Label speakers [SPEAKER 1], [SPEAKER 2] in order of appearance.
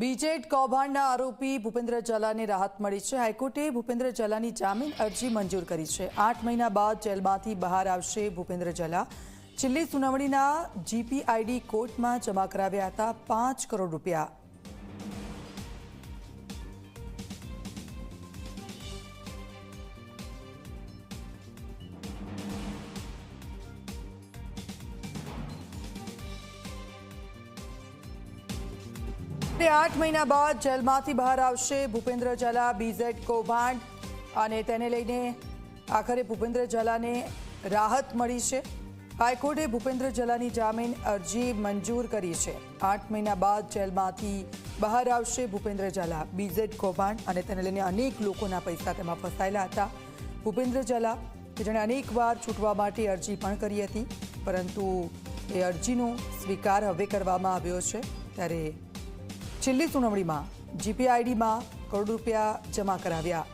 [SPEAKER 1] બીજેડ કૌભાંડના આરોપી ભૂપેન્દ્ર ઝાલાને રાહત મળી છે. હાઈકોર્ટે ભૂપેન્દ્ર ઝાલાની જામીન અરજી મંજૂર કરી છે. આઠ મહિના બાદ જેલમાંથી બહાર આવશે ભૂપેન્દ્ર ઝાલા. છેલ્લી સુનાવણીના જીપીઆઈડી કોર્ટમાં જમા કરાવ્યા હતા પાંચ કરોડ રૂપિયા. તે આઠ મહિના બાદ જેલમાંથી બહાર આવશે ભૂપેન્દ્ર ઝાલા બીઝેડ કૌભાંડ અને તેને લઈને આખરે ભૂપેન્દ્ર ઝાલાને રાહત મળી છે. હાઈકોર્ટે ભૂપેન્દ્ર ઝાલાની જામીન અરજી મંજૂર કરી છે. આઠ મહિના બાદ જેલમાંથી બહાર આવશે ભૂપેન્દ્ર ઝાલા બીઝેડ કૌભાંડ અને તેને લઈને અનેક લોકોના પૈસા તેમાં ફસાયેલા હતા. ભૂપેન્દ્ર ઝાલા કે જેણે અનેકવાર છૂટવા માટે અરજી પણ કરી હતી, પરંતુ એ અરજીનો સ્વીકાર હવે કરવામાં આવ્યો છે. ત્યારે છેલ્લી સુનાવણીમાં જીપીઆઈડીમાં કરોડ રૂપિયા જમા કરાવ્યા.